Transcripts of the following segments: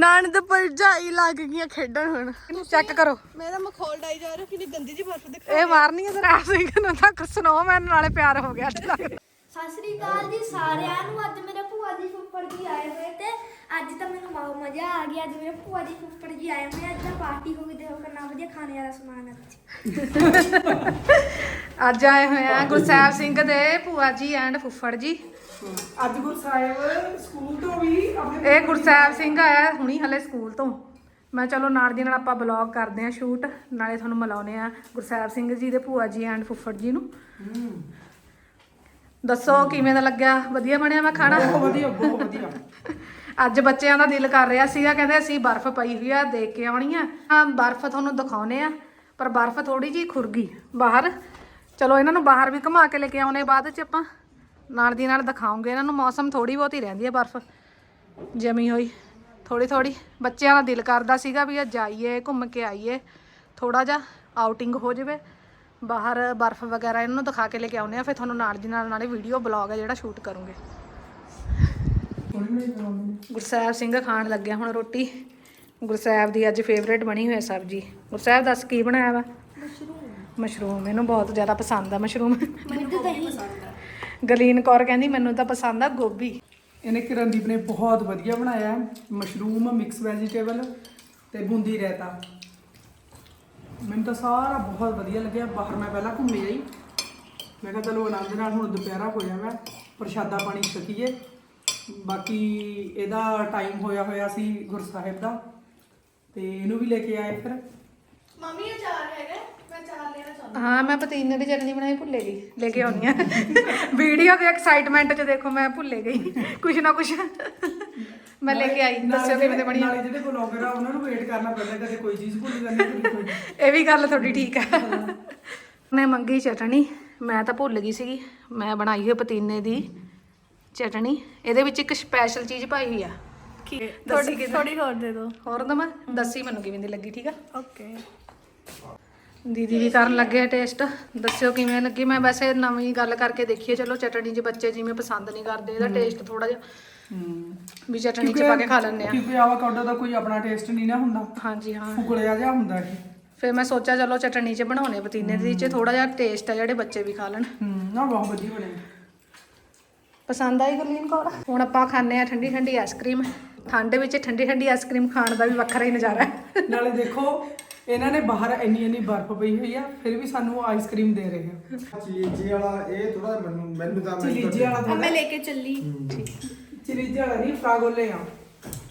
ਨਣਦ ਭਰਜਾਈ ਲੱਗ ਗਈਆਂ ਖੇਡਣ ਹੁਣ। ਚੈੱਕ ਕਰੋ। ਮੇਰਾ ਮਖੌਲ ਡਾਈ ਜਾ ਰਿਹਾ ਕਿੰਨੀ ਗੰਦੀ ਜੀ ਬਰਫ਼ ਦਿਖ ਇਹ ਮਾਰਨੀ ਹੈ। ਜਰਾ ਸਿੰਘ ਨੂੰ ਤਾਂ ਸਨੋਮੈਨ ਨਾਲੇ ਪਿਆਰ ਹੋ ਗਿਆ ਅੱਜ ਲੱਗਦਾ ਸਤਿ ਸ੍ਰੀ ਅਕਾਲ ਜੀ ਸਾਰਿਆਂ ਨੂੰ। ਅੱਜ ਮੇਰੇ ਭੂਆ ਜੀ ਫੁੱਫੜ ਜੀ ਆਏ ਹੋਏ ਤੇ ਅੱਜ ਤਾਂ ਮੈਨੂੰ ਬਹੁਤ ਮਜ਼ਾ ਆ ਗਿਆ ਅੱਜ ਮੇਰੇ ਭੂਆ ਜੀ ਫੁੱਫੜ ਜੀ ਆਏ ਹੋਏ ਅੱਜ ਤਾਂ ਪਾਰਟੀ ਹੋ ਗਈ। ਦੇਖੋ ਕਿੰਨਾ ਵਧੀਆ ਖਾਣੇ ਵਾਲਾ ਸਮਾਨ ਹੈ ਅੱਜ। ਅੱਜ ਆਏ ਹੋਏ ਆ ਗੁਰਸੈਬ ਸਿੰਘ ਦੇ ਭੂਆ ਜੀ ਐਂਡ ਫੁੱਫੜ ਜੀ। ਅੱਜ ਗੁਰਸਾਹਿਬ ਸਕੂਲ ਤੋਂ ਵੀ ਆਪਣੇ ਇਹ ਗੁਰਸੈਬ ਸਿੰਘ ਆਇਆ ਹੁਣੀ ਹਲੇ ਸਕੂਲ ਤੋਂ। ਮੈਂ ਚਲੋ ਨਾਲ ਦੀ ਨਾਲ ਆਪਾਂ ਬਲੌਗ ਕਰਦੇ ਆ ਸ਼ੂਟ ਨਾਲੇ ਤੁਹਾਨੂੰ ਮਿਲਾਉਨੇ ਆ ਗੁਰਸੈਬ ਸਿੰਘ ਜੀ ਦੇ ਭੂਆ ਜੀ ਐਂਡ ਫੁੱਫੜ ਜੀ ਨੂੰ। ਦੱਸੋ ਕਿਵੇਂ ਦਾ ਲੱਗਿਆ? ਵਧੀਆ ਬਣਿਆ ਵਾ ਖਾਣਾ? ਬਹੁਤ ਵਧੀਆ ਬਹੁਤ ਵਧੀਆ। ਅੱਜ ਬੱਚਿਆਂ ਦਾ ਦਿਲ ਕਰ ਰਿਹਾ ਸੀਗਾ ਕਹਿੰਦੇ ਅਸੀਂ ਬਰਫ਼ ਪਈ ਹੋਈ ਆ ਦੇਖ ਕੇ ਆਉਣੀ ਆ। ਹਾਂ ਬਰਫ਼ ਤੁਹਾਨੂੰ ਦਿਖਾਉਨੇ ਆ ਪਰ ਬਰਫ਼ ਥੋੜੀ ਜੀ ਖੁਰਗੀ ਬਾਹਰ। ਚਲੋ ਇਹਨਾਂ ਨੂੰ ਬਾਹਰ ਵੀ ਘੁਮਾ ਕੇ ਲੈ ਕੇ ਆਉਨੇ ਬਾਅਦ ਚ ਆਪਾਂ। ਨਾਲ ਦੀ ਨਾਲ ਦਿਖਾਉਂਗੇ। ਇਹਨਾਂ ਨੂੰ ਮੌਸਮ ਥੋੜੀ ਬਹੁਤੀ ਰਹਿੰਦੀ ਆ ਬਰਫ਼। ਜਮੀ ਹੋਈ। ਥੋੜੀ ਥੋੜੀ ਬੱਚਿਆਂ ਦਾ ਦਿਲ ਕਰਦਾ ਸੀਗਾ ਵੀ ਅੱਜ ਜਾਈਏ ਘੁੰਮ ਕੇ ਆਈਏ। ਥੋੜਾ ਜਿਹਾ ਆਊਟਿੰਗ ਹੋ ਜਾਵੇ। ਬਾਹਰ ਬਰਫ਼ ਵਗੈਰਾ ਇਹਨਾਂ ਨੂੰ ਦਿਖਾ ਕੇ ਲੈ ਕੇ ਆਉਨੇ ਆ ਫਿਰ ਤੁਹਾਨੂੰ ਨਾਲ ਦੀ ਨਾਲ ਨਾਲੇ ਵੀਡੀਓ ਬਲੌਗ ਹੈ ਜਿਹੜਾ ਸ਼ੂਟ ਕਰੂੰਗੇ। ਗੁਰਸਾਹਿਬ ਸਿੰਘ ਖਾਣ ਲੱਗਿਆ ਹੁਣ ਰੋਟੀ। ਗੁਰਸਾਹਿਬ ਦੀ ਅੱਜ ਫੇਵਰੇਟ ਬਣੀ ਹੋਈ ਹੈ ਸਬਜੀ। ਗੁਰਸਾਹਿਬ ਦੱਸ ਕੀ ਬਣਾਇਆ ਵਾ? ਮਸ਼ਰੂਮ। ਇਹਨੂੰ ਬਹੁਤ ਜ਼ਿਆਦਾ ਪਸੰਦ ਆ ਮਸ਼ਰੂਮ। ਮੈਨੂੰ ਤਾਂ ਦਹੀਂ ਗਲੀਨ ਕੌਰ ਕਹਿੰਦੀ ਮੈਨੂੰ ਤਾਂ ਪਸੰਦ ਆ ਗੋਭੀ। ਇਹਨੇ ਕਿਰਨਦੀਪ ਨੇ ਬਹੁਤ ਵਧੀਆ ਬਣਾਇਆ। ਮਸ਼ਰੂਮ ਮਿਕਸ ਵੈਜੀਟੇਬਲ ਤੇ ਬੂੰਦੀ ਰਾਇਤਾ। ਮੈਨੂੰ ਤਾਂ ਸਾਰਾ ਬਹੁਤ ਵਧੀਆ ਲੱਗਿਆ। ਬਾਹਰ ਮੈਂ ਪਹਿਲਾਂ ਘੁੰਮੇ ਆਈ। ਮੈਂ ਕਿਹਾ ਚਲੋ ਆਨੰਦ ਨਾਲ ਹੁਣ ਦੁਪਹਿਰਾ ਹੋ ਜਾਵੇ ਪ੍ਰਸ਼ਾਦਾ ਪਾਣੀ ਛਕੀਏ। ਬਾਕੀ ਇਹਦਾ ਟਾਈਮ ਹੋਇਆ ਹੋਇਆ ਸੀ ਗੁਰਸਾਹਿਬ ਦਾ। ਤੇ ਇਹਨੂੰ ਵੀ ਲੈ ਕੇ ਆਏ ਫਿਰ। ਮੰਮੀ ਇਹ ਚਾਰ ਹੈਗਾ। ਮੈਂ ਚਾਰ ਲੈਣਾ ਹਾਂ ਮੈਂ ਪਤੀਨੇ ਦੀ ਚਟਨੀ ਬਣਾਈ ਭੁੱਲੇ ਗਈ। ਲੈ ਕੇ ਆਉਣੀ ਆ। ਵੀਡੀਓ ਦੇ ਐਕਸਾਈਟਮੈਂਟ 'ਚ ਦੇਖੋ ਮੈਂ ਭੁੱਲੇ ਗਈ। ਕੁਛ ਨਾ ਕੁਛ। ਮੈਂ ਲੈ ਕੇ ਆਈ ਦੱਸਿਓ ਕਿਵੇਂ ਦੀ ਬਣੀ ਆ। ਨਾਲੇ ਜਿਹੜੇ ਬਲੌਗਰ ਆ ਉਹਨਾਂ ਨੂੰ ਵੇਟ ਕਰਨਾ ਪੈਂਦਾ ਕਦੇ ਕੋਈ ਚੀਜ਼ ਭੁੱਲ ਜਾਂਦੀ ਕਦੇ ਕੋਈ ਇਹ ਵੀ ਗੱਲ ਤੁਹਾਡੀ ਠੀਕ ਆ। ਮੈਂ ਮੰਗੀ ਚਟਣੀ ਮੈਂ ਤਾਂ ਭੁੱਲ ਗਈ ਸੀਗੀ। ਮੈਂ ਬਣਾਈ ਹੋਈ ਪਤੀਨੇ ਦੀ ਚਟਣੀ ਇਹਦੇ ਵਿੱਚ ਇੱਕ ਸਪੈਸ਼ਲ ਚੀਜ਼ ਪਾਈ ਹੋਈ ਆ। ਕਿਦਾਂ ਥੋੜੀ ਹੋਰ ਦੇ ਦਿਓ। ਹੋਰ ਦਮਾ ਦੱਸੀ ਮੈਨੂੰ ਕਿਵੇਂ ਦੀ ਲੱਗੀ ਠੀਕ ਆ? ਓਕੇ ਦੀਦੀ ਵੀ ਕਰਨ ਲੱਗੇ ਟੇਸਟ। ਦੱਸਿਓ ਕਿਵੇਂ ਲੱਗੀ? ਮੈਂ ਵੈਸੇ ਨਵੀਂ ਗੱਲ ਕਰਕੇ ਦੇਖੀਏ। ਚਲੋ ਚਟਣੀ 'ਚ ਬੱਚੇ ਜਿਵੇਂ ਪਸੰਦ ਨਹੀਂ ਕਰਦੇ ਇਹਦਾ ਟੇਸਟ ਥੋੜਾ ਜਿਹਾ ਹੂੰ। ਵੀ ਚਟਣੀ 'ਚ ਪਾ ਕੇ ਖਾ ਲੈਂਦੇ ਆ। ਕਿਉਂਕਿ ਆਵਾਕਾਡੋ ਦਾ ਕੋਈ ਆਪਣਾ ਟੇਸਟ ਨਹੀਂ ਨਾ ਹੁੰਦਾ। ਹਾਂਜੀ ਹਾਂ। ਫੁਕੜਿਆ ਜਿਹਾ ਹੁੰਦਾ ਇਹ। ਫਿਰ ਮੈਂ ਸੋਚਿਆ ਚਲੋ ਚਟਣੀ 'ਚ ਬਣਾਉਣੇ ਪਤੀਨੇ ਦੀ 'ਚ ਥੋੜਾ ਜਿਹਾ ਟੇਸਟ ਆ ਜਿਹੜੇ ਬੱਚੇ ਵੀ ਖਾ ਲੈਣ। ਹੂੰ ਨਾ ਬਹੁਤ ਵਧੀਆ ਬਣਿਆ ਪਸੰਦ ਆਈ ਗੁਰਲੀਨ ਕੌਰ? ਹੁਣ ਆਪਾਂ ਖਾਂਦੇ ਆ ਠੰਡੀ ਠੰਡੀ ਆਈਸਕ੍ਰੀਮ ਠੰਡ ਵਿੱਚ ਠੰਡੀ ਠੰਡੀ ਆਈਸਕ੍ਰੀਮ ਖਾਣ ਦਾ ਵੀ ਵੱਖਰਾ ਹੀ ਨਜ਼ਾਰਾ ਹੈ। ਨਾਲੇ ਦੇਖੋ ਇਹਨਾਂ ਨੇ ਬਾਹਰ ਇੰਨੀ ਇੰਨੀ ਬਰਫ਼ ਪਈ ਹੋਈ ਆ ਫਿਰ ਵੀ ਸਾਨੂੰ ਆਈਸਕ੍ਰੀਮ ਦੇ ਰਹੇ ਆ। ਚੀਜ਼ੇ ਵਾਲਾ ਇਹ ਥੋੜਾ ਮੈਨੂੰ ਮੈਨੂੰ ਤਾਂ ਚਲੀਜੇ ਵਾਲਾ ਥੋੜਾ ਮੈਂ ਲੈ ਕੇ ਚੱਲੀ। ਚਲੀਜੇ ਵਾਲਾ ਨਹੀਂ ਫਰਾਗੋਲੇ ਆ।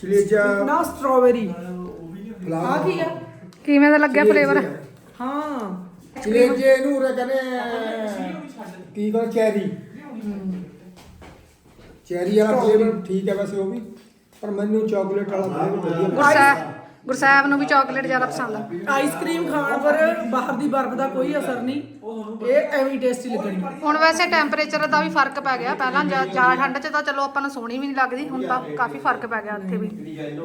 ਚਲੀਜਾ ਨਾ ਸਟ੍ਰਾਬੇਰੀ ਆ ਕੀ ਆ? ਕਿਵੇਂ ਦਾ ਲੱਗਿਆ ਫਲੇਵਰ ਹਾਂ। ਚਲੀਜੇ ਨੂੰ ਉਰੇ ਕਹਿੰਦੇ ਕੀ ਕਰ ਚੈਰੀ। ਚੈਰੀ ਵਾਲਾ ਫਲੇਵਰ ਠੀਕ ਹੈ ਵੈਸੇ ਉਹ ਵੀ ਪਰ ਮੈਨੂੰ ਚਾਕਲੇਟ ਵਾਲਾ ਫਲੇਵਰ ਵਧੀਆ ਲੱਗਦਾ। ਗੁਰਸਾਹਿਬ ਨੂੰ ਵੀ ਚਾਕਲੇਟ ਜ਼ਿਆਦਾ ਪਸੰਦ ਆ। ਆਈਸਕ੍ਰੀਮ ਖਾਣ ਪਰ ਬਾਹਰ ਦੀ ਬਰਫ਼ ਦਾ ਕੋਈ ਅਸਰ ਨਹੀਂ। ਇਹ ਐਵੇਂ ਟੇਸਟੀ ਲੱਗਣੀ। ਹੁਣ ਵੈਸੇ ਟੈਂਪਰੇਚਰ ਦਾ ਵੀ ਫ਼ਰਕ ਪੈ ਗਿਆ। ਪਹਿਲਾਂ ਜ਼ਿਆ- ਜ਼ਿਆਦਾ ਠੰਡ 'ਚ ਤਾਂ ਚਲੋ ਆਪਾਂ ਨੂੰ ਸੋਹਣੀ ਵੀ ਨਹੀਂ ਲੱਗਦੀ ਹੁਣ ਤਾਂ ਕਾਫੀ ਫ਼ਰਕ ਪੈ ਗਿਆ ਉੱਥੇ ਵੀ।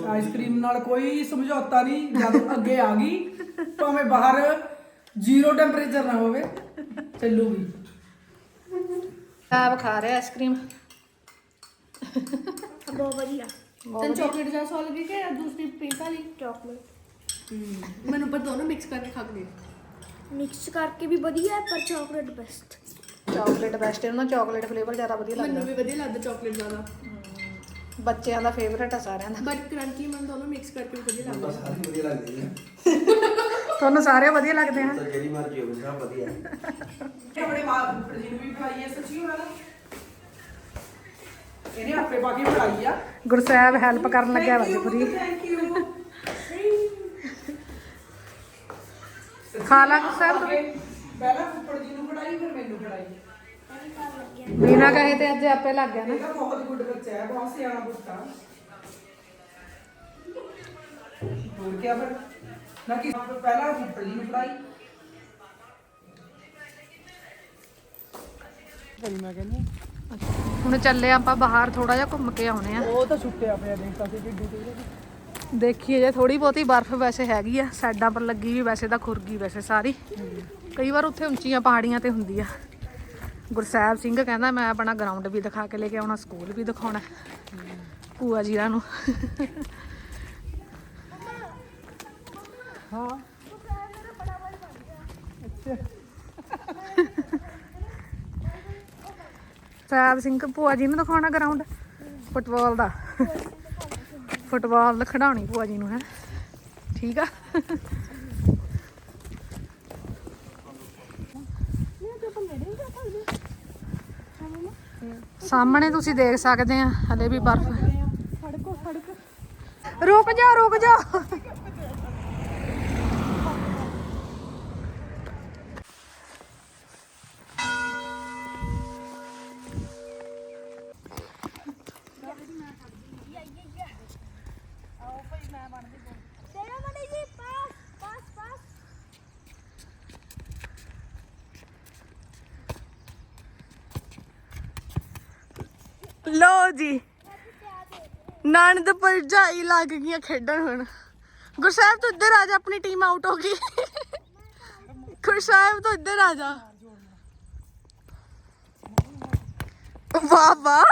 ਆਈਸਕ੍ਰੀਮ ਨਾਲ ਕੋਈ ਸਮਝੌਤਾ ਨਹੀਂ ਜਦ ਅੱਗੇ ਆ ਗਈ ਭਾਵੇਂ ਬਾਹਰ ਜ਼ੀਰੋ ਟੈਂਪਰੇਚਰ ਨਾ ਹੋਵੇ ਚੱਲੂਗੀ ਸਾਹਿਬ ਖਾ ਰਿਹਾ ਆਈਸਕ੍ਰੀਮ ਬਹੁਤ ਵਧੀਆ। ਤੈਨੂੰ ਚਾਕਲੇਟ ਜਾਂ ਸੌ ਲੱਗੀ ਕਿ ਦੂਸਰੀ ਪਿੰਕ ਵਾਲੀ? ਚਾਕਲੇਟ ਮੈਨੂੰ ਪਰ ਦੋਨੋਂ ਮਿਕਸ ਕਰਕੇ ਖਾ ਕੇ ਮਿਕਸ ਕਰਕੇ ਵੀ ਵਧੀਆ ਹੈ ਪਰ ਚਾਕਲੇਟ ਬੈਸਟ ਚਾਕਲੇਟ ਬੈਸਟ ਇਹਨਾਂ ਚਾਕਲੇਟ ਫਲੇਵਰ ਜ਼ਿਆਦਾ ਵਧੀਆ ਲੱਗਦਾ। ਮੈਨੂੰ ਵੀ ਵਧੀਆ ਲੱਗਦਾ ਚਾਕਲੇਟ ਜ਼ਿਆਦਾ। ਬੱਚਿਆਂ ਦਾ ਫੇਵਰੇਟ ਆ ਸਾਰਿਆਂ ਦਾ। ਬਟ ਕਰੰਚੀ ਮੈਨੂੰ ਦੋਨੋਂ ਮਿਕਸ ਕਰਕੇ ਵੀ ਵਧੀਆ ਲੱਗਦਾ। ਸਾਰੀ ਵਧੀਆ ਲੱਗਦੀ ਹੈ ਤੁਹਾਨੂੰ ਸਾਰੇ ਵਧੀਆ ਲੱਗਦੇ ਆ। ਤਾਂ ਜਿਹੜੀ ਮਰਜ਼ੀ ਹੋਵੇ ਸਭ ਵਧੀਆ। ਆਪਣੇ ਮਾਂ ਜੀ ਨੂੰ ਵੀ ਹੈ ਸੱਚੀ ਉਹਨਾਂ ਦਾ ਇਹਨੇ ਆਪੇ ਪਾ ਕੇ ਖਵਾਈ ਆ। ਗੁਰਸਾਹਿਬ ਹੈਲਪ ਕਰਨ ਲੱਗਿਆ ਵਾ ਜੀ ਪੂਰੀ ਥੈਂਕ ਯੂ ਖਾ ਲਾ ਗੁਰਸਾਹਿਬ ਤੂੰ। ਵੀ। ਪਹਿਲਾਂ ਫੁੱਫੜ ਜੀ ਨੂੰ ਖੜਾਈ ਫਿਰ ਮੈਨੂੰ ਖੜਾਈ ਬਿਨਾ ਕਹੇ ਤੇ ਅੱਜ ਆਪੇ ਲੱਗ ਗਿਆ ਨਾ। ਇਹ ਤਾਂ ਬਹੁਤ ਗੁੱਡ ਬੱਚਾ ਹੈ ਬਹੁਤ ਸਿਆਣਾ ਪੁੱਤਾ ਹੋਰ ਕੀ ਫਿਰ? ਨਾ ਕਿ ਪਹਿਲਾਂ ਫੁੱਫੜ ਜੀ ਨੂੰ ਖੜਾਈ ਮੈਂ ਕਹਿੰਦਾ ਹੁਣ ਚੱਲੇ ਆਪਾਂ ਬਾਹਰ ਥੋੜਾ ਜਿਹਾ ਘੁੰਮ ਕੇ ਆਉਨੇ ਆ। ਉਹ ਤਾਂ ਸੁੱਟਿਆ ਪਿਆ ਦੇਖਤਾ ਸੀ ਢਿੱਡੂ ਤੇ ਦੇਖੀਏ ਜੇ ਥੋੜੀ ਬਹੁਤੀ ਬਰਫ਼ ਵੈਸੇ ਹੈਗੀ ਆ ਸਾਈਡਾਂ ਪਰ ਲੱਗੀ ਵੀ ਵੈਸੇ ਤਾਂ ਖੁਰਗੀ ਵੈਸੇ ਸਾਰੀ। ਕਈ ਵਾਰ ਉੱਥੇ ਉੱਚੀਆਂ ਪਹਾੜੀਆਂ ਤੇ ਹੁੰਦੀ ਆ। ਗੁਰਸਾਹਿਬ ਸਿੰਘ ਕਹਿੰਦਾ ਮੈਂ ਆਪਣਾ ਗਰਾਊਂਡ ਵੀ ਦਿਖਾ ਕੇ ਲੈ ਕੇ ਆਉਣਾ ਸਕੂਲ ਵੀ ਦਿਖਾਉਣਾ ਭੂਆ ਜੀਰਾਂ ਨੂੰ। ਹਾਂ। ਸਾਹਿਬ ਸਿੰਘ ਭੂਆ ਜੀ ਨੂੰ ਦਿਖਾਉਣਾ ਗਰਾਊਂਡ ਫੁੱਟਬਾਲ ਦਾ। ਫੁੱਟਬਾਲ ਖਿਡਾਉਣੀ ਭੂਆ ਜੀ ਨੂੰ, ਹੈ। ਠੀਕ ਆ? ਸਾਹਮਣੇ ਤੁਸੀਂ ਦੇਖ ਸਕਦੇ ਆ, ਹਲੇ ਵੀ ਬਰਫ਼। ਰੁਕ ਜਾ ਰੁਕ ਜਾ। ਲੋ ਜੀ। ਨਣਦ ਭਰਜਾਈ ਲੱਗ ਗਈਆਂ ਖੇਡਣ ਹੁਣ। ਗੁਰਸਾਹਿਬ, ਤੂੰ ਇੱਧਰ ਆ ਜਾ, ਆਪਣੀ ਟੀਮ ਆਊਟ ਹੋ ਗਈ। ਗੁਰਸਾਹਿਬ, ਤੂੰ ਇੱਧਰ ਆ ਜਾ। ਵਾਹ ਵਾਹ।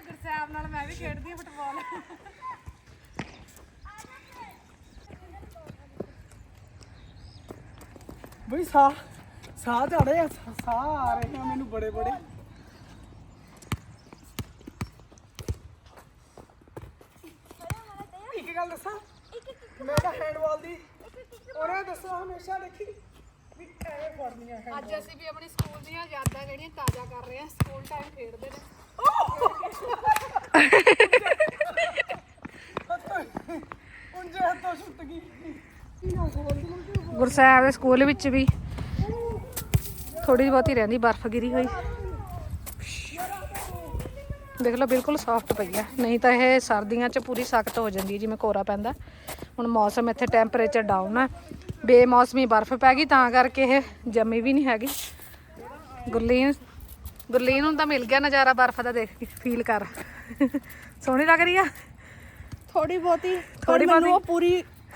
ਗੁਰਸਾਹਿਬ ਨਾਲ ਮੈਂ ਵੀ ਖੇਡਦੀ ਹਾਂ ਫੁੱਟਬਾਲ ਬਈ ਸਾਹ। ਸਾਹ ਚੜੇ ਆ ਸਾਹ ਆ ਰਹੇ ਆ ਮੈਨੂੰ ਬੜੇ ਬੜੇ। ਇੱਕ ਗੱਲ ਦੱਸਾਂ? ਮੈਂ ਤਾਂ ਹੈਂਡਬਾਲ ਦੀ ਉਹਨੇ ਦੱਸੋ ਹਮੇਸ਼ਾ ਦੇਖੀ। ਵੀ ਐਵੇਂ ਫੜਨੀਆਂ ਹੈ ਅੱਜ ਅਸੀਂ ਵੀ ਆਪਣੀ ਸਕੂਲ ਦੀਆਂ ਯਾਦਾਂ ਜਿਹੜੀਆਂ ਤਾਜ਼ਾ ਕਰ ਰਹੇ ਹਾਂ ਸਕੂਲ ਟਾਈਮ ਖੇਡਦੇ ਨੇ। ਹੁਣ ਜੇ ਹੱਥੋਂ ਛੁੱਟ ਗਈ। ਗੁਰਸਾਹਿਬ ਦੇ ਸਕੂਲ ਵਿੱਚ ਵੀ ਥੋੜੀ ਬਹੁਤੀ ਰਹਿੰਦੀ ਬਰਫ਼ ਗਿਰੀ ਹੋਈ। ਦੇਖ ਲਓ ਬਿਲਕੁਲ ਸੌਫਟ ਪਈ ਆ। ਨਹੀਂ ਤਾਂ ਇਹ ਸਰਦੀਆਂ 'ਚ ਪੂਰੀ ਸਖਤ ਹੋ ਜਾਂਦੀ ਹੈ ਜਿਵੇਂ ਕੋਰਾ ਪੈਂਦਾ। ਹੁਣ ਮੌਸਮ ਇੱਥੇ ਟੈਂਪਰੇਚਰ ਡਾਊਨ ਆ। ਬੇਮੌਸਮੀ ਬਰਫ਼ ਪੈ ਗਈ ਤਾਂ ਕਰਕੇ ਇਹ ਜੰਮੀ ਵੀ ਨਹੀਂ ਹੈਗੀ। ਗੁਰਲੀਨ ਗੁਰਲੀਨ ਨੂੰ ਤਾਂ ਮਿਲ ਗਿਆ ਨਜ਼ਾਰਾ ਬਰਫ਼ ਦਾ ਦੇਖ ਕੇ ਫੀਲ ਕਰ। ਸੋਹਣੀ ਲੱਗ ਰਹੀ ਆ? ਥੋੜੀ ਬਹੁਤੀ ਥੋੜੀ ਬਹੁਤੀ? ਉਹ ਪੂਰੀ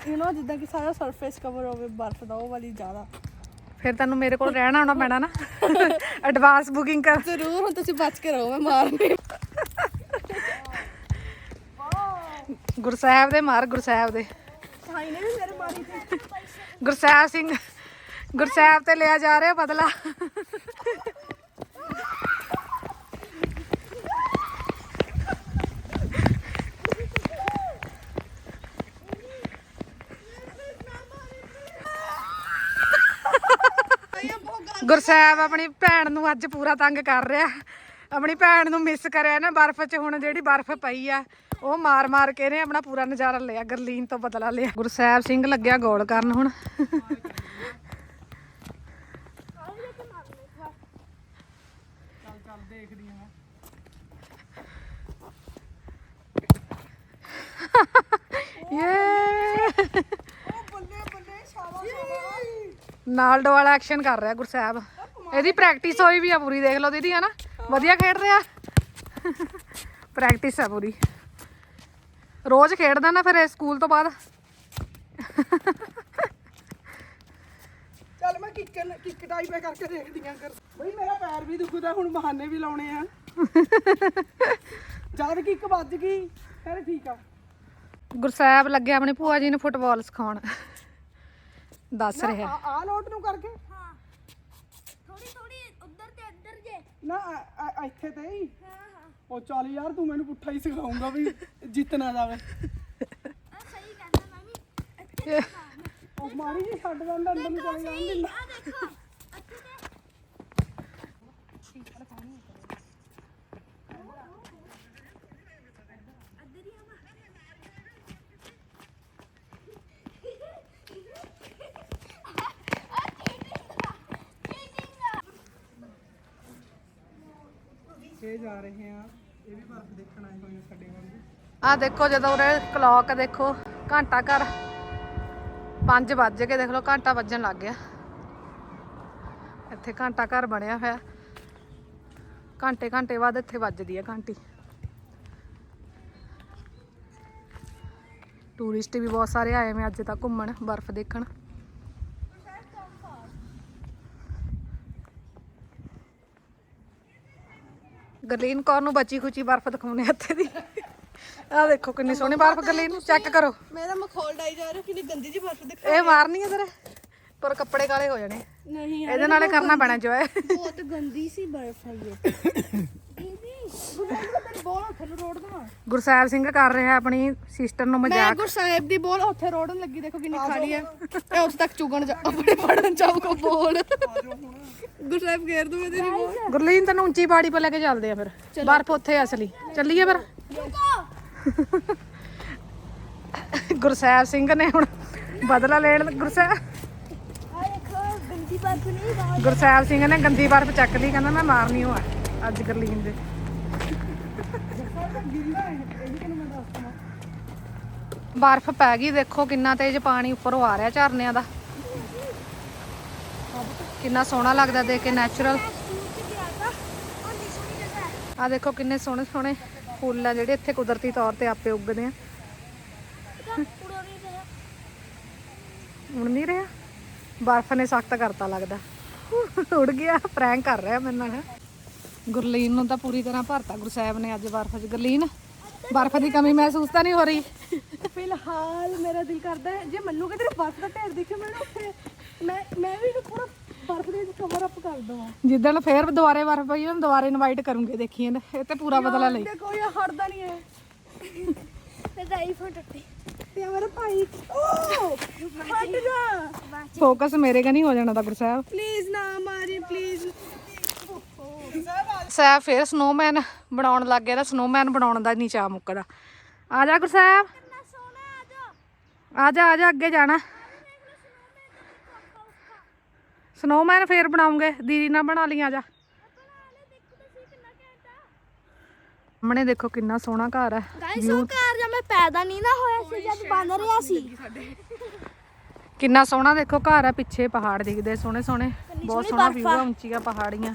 ਯੂ نو ਜਿੱਦਾਂ ਕਿ ਸਾਰਾ ਸਰਫੇਸ ਕਵਰ ਹੋਵੇ ਬਰਫ਼ ਦਾ ਉਹ ਵਾਲੀ ਜ਼ਿਆਦਾ। ਫਿਰ ਤੈਨੂੰ ਮੇਰੇ ਕੋਲ ਰਹਿਣਾ ਆਉਣਾ ਪੈਣਾ ਨਾ। ਐਡਵਾਂਸ ਬੁਕਿੰਗ ਕਰ। ਜ਼ਰੂਰ ਹੁਣ ਤੁਸੀਂ ਬਚ ਕੇ ਰਹੋ ਮੈਂ ਮਾਰਨੀ ਗੁਰਸਾਹਿਬ ਦੇ ਮਾਰ ਗੁਰਸਾਹਿਬ ਦੇ। ਸਾਈ ਨੇ ਵੀ ਮੇਰੇ ਮਾਰੀ ਤੇ ਗੁਰਸਾਹਿਬ ਸਿੰਘ ਗੁਰਸਾਹਿਬ ਤੇ ਲਿਆ ਜਾ ਰਿਹਾ ਬਦਲਾ। ਗੁਰਸਾਹਿਬ ਆਪਣੀ ਭੈਣ ਨੂੰ ਅੱਜ ਪੂਰਾ ਤੰਗ ਕਰ ਰਿਹਾ। ਆਪਣੀ ਭੈਣ ਨੂੰ ਮਿਸ ਕਰਿਆ ਨਾ ਬਰਫ਼ 'ਚ ਹੁਣ ਜਿਹੜੀ ਬਰਫ਼ ਪਈ ਆ ਉਹ ਮਾਰ ਮਾਰ ਕੇ ਨੇ ਆਪਣਾ ਪੂਰਾ ਨਜ਼ਾਰਾ ਲਿਆ ਗਰਲੀਨ ਤੋਂ ਬਦਲਾ ਲਿਆ। ਗੁਰਸਾਹਿਬ ਸਿੰਘ ਲੱਗਿਆ ਗੋਲ ਕਰਨ ਹੁਣ। ਦੇਖਦੀ ਹਾਂ ਯੇ ਬੱਲੇ ਬੱਲੇ ਸ਼ਾਬਾਸ਼ ਨਾਲਡੋ ਵਾਲਾ ਐਕਸ਼ਨ ਕਰ ਰਿਹਾ ਗੁਰਸਾਹਿਬ ਇਹਦੀ ਪ੍ਰੈਕਟਿਸ ਹੋਈ ਵੀ ਆ ਪੂਰੀ ਦੇਖ ਲਓ ਦੀਦੀ ਹਨਾ? ਵਧੀਆ ਖੇਡ ਰਿਹਾ ਪ੍ਰੈਕਟਿਸ ਆ ਪੂਰੀ। ਰੋਜ਼ ਖੇਡਦਾ ਨਾ ਫਿਰ ਇਹ ਸਕੂਲ ਤੋਂ ਬਾਅਦ। ਚੱਲ ਮੈਂ ਕਿੱਕ ਕਿੱਕ ਟਾਈਪ ਕਰਕੇ ਦੇਖਦੀ ਆਂ ਕਰ ਬਈ ਮੇਰਾ ਪੈਰ ਵੀ ਦੁਖਦਾ ਹੁਣ ਬਹਾਨੇ ਵੀ ਲਾਉਣੇ ਆ। ਜਦ ਕਿੱਕ ਵੱਜ ਗਈ ਫਿਰ ਠੀਕ ਆ। ਗੁਰਸਾਹਿਬ ਲੱਗਿਆ ਆਪਣੀ ਭੂਆ ਜੀ ਨੂੰ ਫੁੱਟਬਾਲ ਸਿਖਾਉਣ। ਦੱਸ ਰਿਹਾ। ਆ ਆ ਲੋਟ ਨੂੰ ਕਰਕੇ। ਹਾਂ। ਥੋੜੀ ਥੋੜੀ ਉੱਧਰ ਤੇ ਇੱਧਰ ਜੇ। ਨਾ ਆ- ਆ- ਇੱਥੇ ਤੇ ਹੀ। ਹਾਂ ਹਾਂ। ਉਹ ਚੱਲ ਯਾਰ ਤੂੰ ਮੈਨੂੰ ਪੁੱਠਾ ਹੀ ਸਿਖਾਉਂਗਾ ਵੀ ਜਿੱਤ ਨਾ ਜਾਵੇ। ਆ ਸਹੀ ਕਹਿੰਦਾ ਮੈਂ ਵੀ। ਇੱਥੇ। ਉਹ ਮਾਰੀ ਜੀ ਛੱਡ ਦਿੰਦਾ ਅੰਦਰ ਨੂੰ ਚਲੇ ਜਾਣ ਦਿੰਦਾ। ਆ ਦੇਖੋ ਇੱਥੇ ਤੇ ਇੱਧਰ ਹੀ ਆਵਾ ਇਹ ਜਾ ਰਹੇ ਆ ਇਹ ਵੀ ਬਰਫ਼ ਦੇਖਣ ਆਏ ਹੋਏ ਆ ਸਾਡੇ ਵਾਂਗੂ ਆ ਦੇਖੋ, ਜਦੋਂ ਉਰੇ ਕਲੌਕ ਦੇਖੋ, ਘੰਟਾ ਘਰ 5 ਵੱਜ ਕੇ ਦੇਖ ਲਓ ਘੰਟਾ ਵੱਜਣ ਲੱਗ ਗਿਆ। ਇੱਥੇ ਘੰਟਾ ਘਰ ਬਣਿਆ ਹੋਇਆ। ਘੰਟੇ ਘੰਟੇ ਬਾਅਦ ਇੱਥੇ ਵੱਜਦੀ ਆ ਘੰਟੀ। ਟੂਰਿਸਟ ਵੀ ਬਹੁਤ ਸਾਰੇ ਆਏ ਨੇ ਅੱਜ ਤਾਂ ਘੁੰਮਣ, ਬਰਫ਼ ਦੇਖਣ। ਗਰਲੀਨ ਕੌਰ ਨੂੰ ਬੱਚੀ ਖੁਚੀ ਬਰਫ਼ ਦਿਖਾਉਣੇ ਹੱਥੇ ਦੀ। ਆ ਦੇਖੋ ਕਿੰਨੀ ਸੋਹਣੀ ਬਰਫ਼ ਗਰਲੀਨ ਨੂੰ ਚੈੱਕ ਕਰੋ। ਮੈਂ ਤਾਂ ਮਖੌਲ ਡਾਈ ਜਾ ਰਹੀ ਕਿੰਨੀ ਗੰਦੀ ਜੀ ਬਰਫ਼ ਦਿਖਾ ਇਹ ਮਾਰਨੀ ਹੈ ਤੇਰੇ ਪਰ ਕੱਪੜੇ ਕਾਲੇ ਹੋ ਜਾਣੇ। ਨਹੀਂ ਇਹਦੇ ਨਾਲੇ ਕਰਨਾ ਪੈਣਾ ਜੋ ਹੈ। ਬਹੁਤ ਗੰਦੀ ਸੀ ਬਰਫ਼ ਹੈ ਇਹ ਗੁਰਸਾਹਿਬ ਸਿੰਘ ਕਰ ਰਿਹਾ ਆਪਣੀ ਸਿਸਟਰ ਨੂੰ ਮੈਂ ਮਜ਼ਾਕ। ਗੁਰਸਾਹਿਬ ਦੀ ਬੋਲ ਉੱਥੇ ਰੋੜਨ ਲੱਗੀ ਦੇਖੋ ਕਿੰਨੀ ਖਾਲੀ ਹੈ। ਇਹ ਉੱਥੇ ਤੱਕ ਚੁਗਣ ਜਾ ਆਪਣੇ ਫੜਨ ਜਾਊਗਾ ਬੋਲ। ਗੁਰਸਾਹਿਬ ਘੇਰ ਦੂੰਗਾ ਤੇਰੀ ਬੋਲ। ਗੁਰਲੀਨ ਤੈਨੂੰ ਉੱਚੀ ਪਹਾੜੀ 'ਤੇ ਲੈ ਕੇ ਚੱਲਦੇ ਆ ਫਿਰ। ਬਰਫ਼ ਉੱਥੇ ਆ ਅਸਲੀ। ਚੱਲੀਏ ਫਿਰ। ਗੁਰਸਾਹਿਬ ਸਿੰਘ ਨੇ ਹੁਣ ਬਦਲਾ ਲੈਣ ਗੁਰਸਾਹਿਬ ਆ ਗੰਦੀ ਨਹੀਂ ਬਾਹਰ ਗੁਰਸਾਹਿਬ ਸਿੰਘ ਨੇ ਗੰਦੀ ਬਰਫ਼ ਚੱਕ ਲਈ ਕਹਿੰਦਾ ਮੈਂ ਮਾਰਨੀ ਹੋ ਅੱਜ ਗਰਲੀਨ ਦੇ। ਬਰਫ਼ ਪੈ ਗਈ, ਦੇਖੋ ਕਿੰਨਾ ਤੇਜ਼ ਪਾਣੀ ਉੱਪਰੋਂ ਆ ਰਿਹਾ ਝਰਨਿਆਂ ਦਾ। ਕਿੰਨਾ ਸੋਹਣਾ ਲੱਗਦਾ ਦੇਖ ਕੇ ਨੈਚੁਰਲ ਆ ਦੇਖੋ ਕਿੰਨੇ ਸੋਹਣੇ ਸੋਹਣੇ ਫੁੱਲ ਆ ਜਿਹੜੇ ਇੱਥੇ ਕੁਦਰਤੀ ਤੌਰ ਤੇ ਆਪੇ ਉੱਗਦੇ ਆ। ਹੁਣ ਨਹੀਂ ਰਿਹਾ? ਬਰਫ਼ ਨੇ ਸਖਤ ਕਰਤਾ ਲੱਗਦਾ। ਉੜ ਗਿਆ ਪ੍ਰੈਂਕ ਕਰ ਰਿਹਾ ਮੇਰੇ ਨਾਲ। ਗੁਰਲੀਨ ਨੂੰ ਤਾਂ ਪੂਰੀ ਤਰ੍ਹਾਂ ਭਰਤਾ ਗੁਰਸਾਹਿਬ ਨੇ ਅੱਜ ਬਰਫ਼ 'ਚ। ਗੁਰਲੀਨ ਬਰਫ਼ ਦੀ ਕਮੀ ਮਹਿਸੂਸ ਤਾਂ ਨਹੀਂ ਹੋ ਰਹੀ। ਫਿਲਹਾਲ ਮੇਰਾ ਦਿਲ ਕਰਦਾ ਹੈ ਜੇ ਮੰਨੂ ਕਿ ਤੇਰੇ ਬਰਫ ਦਾ ਢੇਰ ਦਿਖੇ ਮੈਨੂੰ ਉੱਥੇ। ਮੈਂ ਮੈਂ ਵੀ ਇਹਨੂੰ ਪੂਰਾ ਬਰਫ ਦੇ ਵਿੱਚ ਕਵਰ ਅਪ ਕਰ ਦਵਾਂ। ਜਿੱਦਣ ਫੇਰ ਦੁਬਾਰੇ ਬਰਫ਼ ਪਈ ਉਹਨੂੰ ਦੁਬਾਰੇ ਇਨਵਾਈਟ ਕਰੂੰਗੇ ਦੇਖੀ ਇਹਨੇ ਇਹ ਤੇ ਪੂਰਾ ਬਦਲਾ ਲਈ। ਤੇ ਕੋਈ ਹਟਦਾ ਨਹੀਂ ਹੈ। ਮੇਰਾ ਆਈਫੋਨ ਟੁੱਟੇ। ਤੇ ਮੇਰਾ ਭਾਈ ਓ! ਹਟ ਜਾ। ਫੋਕਸ ਮੇਰੇ ਕਨੀ ਹੋ ਜਾਣਾ ਤਾਂ ਗੁਰਸਾਹਿਬ ਪਲੀਜ਼ ਨਾ ਮਾਰੀ ਪਲੀਜ਼ ਸਾਹਿਬ ਫੇਰ ਸਨੋਮੈਨ ਬਣਾਉਣ ਲੱਗ ਗਿਆ ਤਾਂ ਸਨੋਮੈਨ ਬਣਾਉਣ ਦਾ ਨਹੀਂ ਚਾਹ ਮੁੱਕਦਾ। ਆ ਜਾ ਗੁਰਸਾਹਿਬ। ਆ ਜਾ ਆ ਜਾ ਅੱਗੇ ਜਾਣਾ। ਸਨੋਮੈਨ ਫੇਰ ਬਣਾਉਂਗੇ। ਦੀਦੀ ਨਾਲ ਬਣਾ ਲਈ ਆ ਜਾ। ਸਾਹਮਣੇ ਦੇਖੋ ਕਿੰਨਾ ਸੋਹਣਾ ਘਰ ਹੈ। ਗਾਇਸ ਉਹ ਘਰ ਜਦ ਮੈਂ ਪੈਦਾ ਨਹੀਂ ਨਾ ਹੋਇਆ ਸੀ ਜਦ ਬਣ ਰਿਹਾ ਸੀ। ਕਿੰਨਾ ਸੋਹਣਾ ਦੇਖੋ ਘਰ ਹੈ ਪਿੱਛੇ ਪਹਾੜ ਦਿਖਦੇ ਸੋਹਣੇ ਸੋਹਣੇ ਬਹੁਤ ਸੋਹਣੀ ਵਿਊ। ਆ। ਉੱਚੀਆਂ ਪਹਾੜੀਆਂ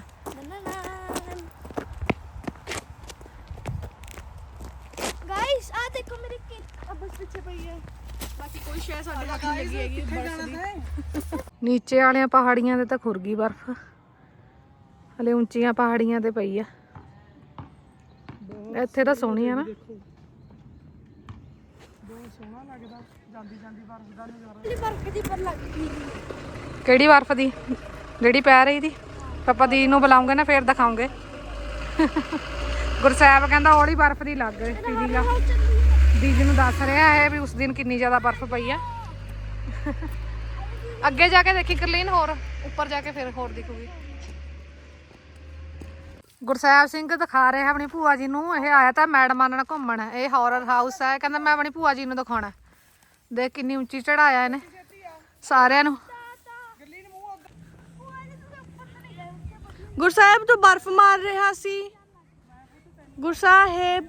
ਗਾਇਸ ਆ ਦੇਖੋ ਮੇਰੇ ਕਿਟ ਬਸ ਪਿੱਛੇ ਪਈ ਹੈ। ਬਾਕੀ ਕੋਈ ਸ਼ੈ ਸਾਡੇ ਹੱਥ ਨਹੀਂ ਲੱਗੀ ਹੈਗੀ ਬਰਫ ਦੀ ਨੀਚੇ ਵਾਲੀਆਂ ਪਹਾੜੀਆਂ ਤੇ ਤਾਂ ਖੁਰ ਗਈ ਬਰਫ਼। ਹਲੇ ਉੱਚੀਆਂ ਪਹਾੜੀਆਂ ਤੇ ਪਈ ਆ। ਇੱਥੇ ਤਾਂ ਸੋਹਣੀ ਆ ਨਾ। ਇਹ ਬਰਫ ਦੀ ਪਰ ਲੱਗ ਗਈ। ਕਿਹੜੀ ਬਰਫ਼ ਦੀ? ਜਿਹੜੀ ਪੈ ਰਹੀ ਦੀ? ਪਾਪਾ ਦੀ ਨੂੰ ਬੁਲਾਉਂਗੇ ਨਾ ਫੇਰ ਦਿਖਾਉਂਗੇ। ਗੁਰਸਾਹਿਬ ਕਹਿੰਦਾ ਔਲੀ ਬਰਫ਼ ਦੀ ਲੱਗ ਰਹੀ ਫੀਲਿੰਗ ਆ। ਦੀਦੀ ਨੂੰ ਦੱਸ ਰਿਹਾ ਹੈ ਵੀ ਉਸ ਦਿਨ ਕਿੰਨੀ ਜ਼ਿਆਦਾ ਬਰਫ਼ ਪਈ ਆ। ਅੱਗੇ ਜਾ ਕੇ ਦੇਖੀ ਕਰਲੀਨ ਹੋਰ, ਉੱਪਰ ਜਾ ਕੇ ਫਿਰ ਹੋਰ ਦਿਖੂਗੀ। ਗੁਰਸਾਹਿਬ ਸਿੰਘ ਦਿਖਾ ਰਿਹਾ ਆਪਣੀ ਭੂਆ ਜੀ ਨੂੰ, ਇਹ ਆਇਆ ਤਾਂ ਮੈਡਮਾਂ ਨਾਲ ਘੁੰਮਣ। ਇਹ ਹਾਰਰ ਹਾਊਸ ਹੈ ਕਹਿੰਦਾ ਮੈਂ ਆਪਣੀ ਭੂਆ ਜੀ ਨੂੰ ਦਿਖਾਉਣਾ। ਦੇਖ ਕਿੰਨੀ ਉੱਚੀ ਚੜਾਇਆ ਇਹਨੇ। ਸਾਰਿਆਂ ਨੂੰ। ਗੁਰਸਾਹਿਬ ਤੋਂ ਬਰਫ ਮਾਰ ਰਿਹਾ ਸੀ। ਗੁਰਸਾਹਿਬ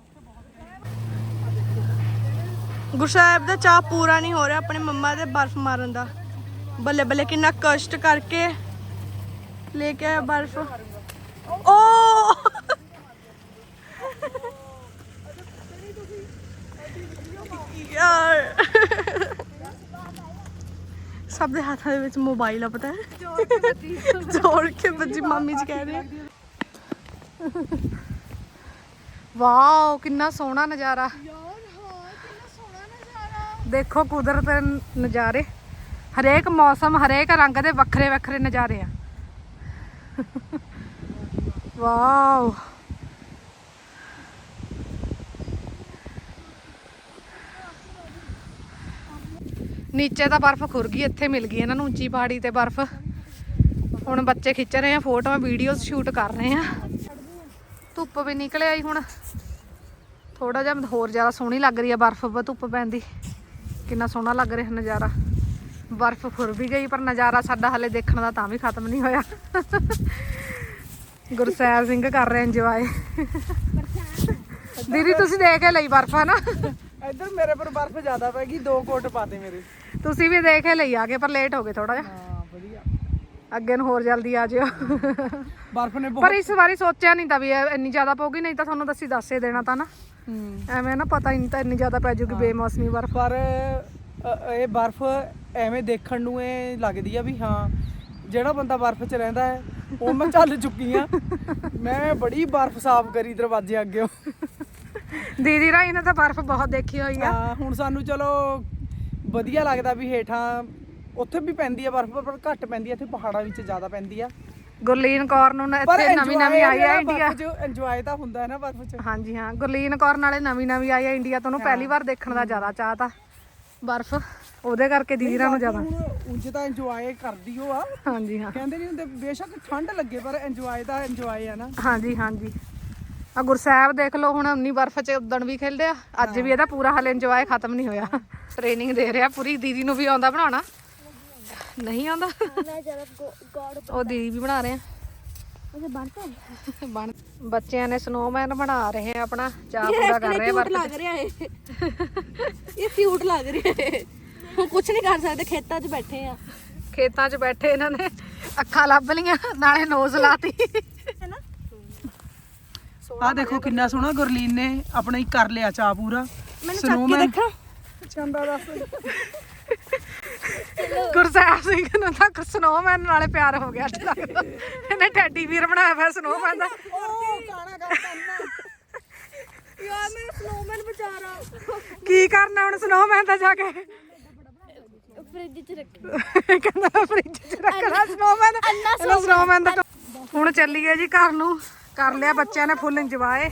ਗੁਰਸਾਹਿਬ ਦਾ ਚਾਹ ਪੂਰਾ ਨਹੀਂ ਹੋ ਰਿਹਾ ਆਪਣੇ ਮੰਮਾ ਦੇ ਬਰਫ ਮਾਰਨ ਦਾ। ਬੱਲੇ ਬੱਲੇ ਕਿੰਨਾ ਕਸ਼ਟ ਕਰਕੇ ਲੈ ਕੇ ਆਇਆ ਬਰਫ। ਓ! ਯਾਰ। ਸਭ ਦੇ ਹੱਥਾਂ ਦੇ ਵਿੱਚ ਮੋਬਾਈਲ ਆ, ਪਤਾ ਹੈ? ਜੋੜ ਕੇ ਬੱਜੀ ਮਾਮੀ ਜੀ ਕਹਿ ਰਹੇ ਵਾਓ, ਕਿੰਨਾ ਸੋਹਣਾ ਨਜ਼ਾਰਾ। ਦੇਖੋ ਕੁਦਰਤ ਦੇ ਨਜ਼ਾਰੇ। ਹਰੇਕ ਮੌਸਮ, ਹਰੇਕ ਰੰਗ ਦੇ ਵੱਖਰੇ ਵੱਖਰੇ ਨਜ਼ਾਰੇ ਆ। ਵਾਓ। ਨੀਚੇ ਤਾਂ ਬਰਫ਼ ਖੁਰ ਗਈ, ਇੱਥੇ ਮਿਲ ਗਈ ਇਹਨਾਂ ਨੂੰ ਉੱਚੀ ਪਹਾੜੀ ਤੇ ਬਰਫ਼। ਹੁਣ ਬੱਚੇ ਖਿੱਚ ਰਹੇ ਆ ਫੋਟੋਆਂ, ਵੀਡੀਓਜ਼ ਸ਼ੂਟ ਕਰ ਰਹੇ ਆ। ਧੁੱਪ ਵੀ ਨਿਕਲ ਆਈ ਹੁਣ। ਥੋੜਾ ਜਿਹਾ ਹੋਰ ਜ਼ਿਆਦਾ ਸੋਹਣੀ ਲੱਗ ਰਹੀ ਆ ਬਰਫ਼, ਧੁੱਪ ਪੈਂਦੀ ਕਿੰਨਾ ਸੋਹਣਾ ਲੱਗ ਰਿਹਾ ਨਜ਼ਾਰਾ। ਬਰਫ਼ ਖੁਰ ਵੀ ਗਈ ਪਰ ਨਜ਼ਾਰਾ ਸਾਡਾ ਹਲੇ ਦੇਖਣ ਦਾ ਤਾਂ ਵੀ ਖਤਮ ਨਹੀਂ ਹੋਇਆ। ਗੁਰਸੈਬ ਸਿੰਘ ਕਰ ਰਹੇ ਇੰਜੋਏ ਦੀਦੀ ਤੁਸੀਂ ਦੇਖ ਕੇ ਲਈ ਬਰਫ਼ ਹੈ ਨਾ ਇੱਧਰ ਮੇਰੇ ਪਰ ਬਰਫ਼ ਜ਼ਿਆਦਾ ਪੈ ਗਈ ਦੋ ਕੋਟ ਪਾਤੇ ਮੇਰੇ। ਤੁਸੀਂ ਵੀ ਦੇਖ ਕੇ ਲਈ ਆਗੇ ਪਰ ਲੇਟ ਹੋ ਗਏ ਥੋੜਾ ਜਿਹਾ। ਹਾਂ ਵਧੀਆ। ਅੱਗੇ ਨੂੰ ਹੋਰ ਜਲਦੀ ਆ ਜਿਓ। ਬਰਫ਼ ਨੇ ਪਰ ਬਹੁਤ ਇਸ ਵਾਰੀ ਸੋਚਿਆ ਨਹੀਂ ਤਾਂ ਵੀ ਇਹ ਇੰਨੀ ਜ਼ਿਆਦਾ ਪਊਗੀ ਨਹੀਂ ਤਾਂ ਤੁਹਾਨੂੰ ਦੱਸੀ ਦੱਸੇ ਦੇਣਾ ਤਾਂ ਨਾ। ਹੂੰ। ਐਵੇਂ ਨਾ ਪਤਾ ਹੀ ਨਹੀਂ ਤਾਂ ਇੰਨੀ ਜ਼ਿਆਦਾ ਪੈ ਜੂਗੀ ਬੇਮੌਸਮੀ ਬਰਫ਼। ਪਰ ਅ, ਇਹ ਬਰਫ਼ ਐਵੇਂ ਦੇਖਣ ਨੂੰ ਇਹ ਲੱਗਦੀ ਆ ਵੀ ਹਾਂ ਜਿਹੜਾ ਬੰਦਾ ਬਰਫ਼ 'ਚ ਰਹਿੰਦਾ ਹੈ ਉਹ ਮੈਂ ਚੱਲ ਚੁੱਕੀ ਆ ਮੈਂ ਬੜੀ ਬਰਫ਼ ਸਾਫ਼ ਕਰੀ ਦਰਵਾਜ਼ੇ ਅੱਗੇ। ਦੀਦੀ ਰਾਈ ਨੇ ਤਾਂ ਬਰਫ਼ ਬਹੁਤ ਦੇਖੀ ਹੋਈ ਆ। ਹਾਂ ਹੁਣ ਸਾਨੂੰ ਚਲੋ ਵਧੀਆ ਲੱਗਦਾ ਵੀ ਹੇਠਾਂ ਉੱਥੇ ਵੀ ਪੈਂਦੀ ਆ ਬਰਫ਼ ਪਰ ਘੱਟ ਪੈਂਦੀ ਆ ਇੱਥੇ ਪਹਾੜਾਂ ਵਿੱਚ ਜ਼ਿਆਦਾ ਪੈਂਦੀ ਆ। ਗੁਰਲੀਨ ਕੌਰ ਨੂੰ ਨਾ ਪਰ ਇੱਥੇ ਨਵੀਂ ਨਵੀਂ ਆਈ ਆ ਇੰਡੀਆ ਜੋ ਇੰਜੋਏ ਤਾਂ ਹੁੰਦਾ ਹੈ ਨਾ ਬਰਫ਼ 'ਚ। ਹਾਂਜੀ ਹਾਂ ਗੁਰਲੀਨ ਕੌਰ ਨਾਲੇ ਨਵੀਂ ਨਵੀਂ ਆਈ ਆ ਇੰਡੀਆ ਤੋਂ ਉਹਨੂੰ ਪਹਿਲੀ ਵਾਰ ਦੇਖਣ ਦਾ ਜ਼ਿਆਦਾ ਚਾਹ ਤਾ ਬਰਫ਼ ਉਹਦੇ ਕਰਕੇ ਦੀਦੀ ਨੂੰ ਜ਼ਿਆਦਾ। ਹੁਣ ਉਂਝ ਤਾਂ ਇੰਜੋਏ ਕਰਦੀ ਉਹ ਆ। ਹਾਂਜੀ ਹਾਂ। ਕਹਿੰਦੇ ਨਹੀਂ ਹੁੰਦੇ ਬੇਸ਼ੱਕ ਠੰਡ ਲੱਗੇ ਪਰ ਇੰਜੋਏ ਤਾਂ ਇੰਜੋਏ ਆ ਨਾ। ਹਾਂਜੀ ਹਾਂਜੀ। ਆ ਗੁਰਸਾਹਿਬ ਦੇਖ ਲਓ ਹੁਣ ਉਨੀ ਬਰਫ਼ 'ਚ ਉਦਣ ਵੀ ਖੇਲਦੇ ਆ ਅੱਜ ਵੀ ਇਹਦਾ ਪੂਰਾ ਹਾਲੇ ਇੰਜੋਏ ਖਤਮ ਨਹੀਂ ਹੋਇਆ। ਟ੍ਰੇਨਿੰਗ ਦੇ ਰਿਹਾ ਪੂਰੀ ਦੀਦੀ ਨੂੰ ਵੀ ਆਉਂਦਾ ਬਣਾਉਣਾ। ਨਹੀਂ ਆਉਂਦਾ। ਮੈਂ ਜਰਾ ਗੋਡ ਉਹ ਦੀਦੀ ਵੀ ਬਣਾ ਰਹੇ ਆ। ਬਣ ਬੱਚਿਆਂ ਨੇ ਸਨੋਮੈਨ ਬਣਾ ਰਹੇ ਆ ਆਪਣਾ। ਚਾਹ ਪੂਰਾ ਕਰ ਰਹੇ ਇਹ। ਕਿਊਟ ਲੱਗ ਰਿਹਾ ਏ ਹੁਣ ਕੁਝ ਨਹੀਂ ਕਰ ਸਕਦੇ ਖੇਤਾਂ 'ਚ ਬੈਠੇ ਆ। ਖੇਤਾਂ 'ਚ ਬੈਠੇ ਇਹਨਾਂ ਨੇ। ਅੱਖਾਂ ਲੱਭ ਲੀਆਂ ਨਾਲੇ ਨੋਜ਼ ਲਾਤੀ। ਆ ਦੇਖੋ ਕਿੰਨਾ ਸੋਹਣਾ ਗੁਰਲੀਨ ਨੇ ਆਪਣਾ ਹੀ ਕਰ ਲਿਆ ਚਾ ਪੂਰਾ। ਮੈਨੂੰ ਚੱਕ ਕੇ ਦੇਖਾਂ। ਚੰਦਾ ਦੱਸ। ਗੁਰਸਾਹਿਬ ਸਿੰਘ ਨੂੰ ਤਾਂ ਸਨੋਮੈਨ ਨਾਲੇ ਪਿਆਰ ਹੋ ਗਿਆ ਅੱਜ ਲੱਗਦਾ ਇਹਨੇ ਟੈਡੀ ਵੀਰ ਬਣਾਇਆ ਹੋਇਆ ਸਨੋਮੈਨ ਦਾ। ਉਹ ਕਾਣਾ ਕਰ ਕੰਨਾ ਯਾਰ ਮੇਰਾ ਸਨੋਮੈਨ ਵਿਚਾਰਾ। ਕੀ ਕਰਨਾ ਹੁਣ ਸਨੋਮੈਨ ਦਾ ਜਾ ਕੇ? ਫ੍ਰਿਜ 'ਚ ਰੱਖ। ਕਹਿੰਦਾ ਫ੍ਰਿਜ 'ਚ ਰੱਖਣਾ ਸਨੋਮੈਨ ਇਹਨਾਂ ਸਨੋਮੈਨ ਦਾ ਹੁਣ ਚੱਲੀਏ ਜੀ ਘਰ ਨੂੰ। ਕਰ ਲਿਆ ਬੱਚਿਆਂ ਨੇ ਫੁੱਲ ਇੰਜੋਏ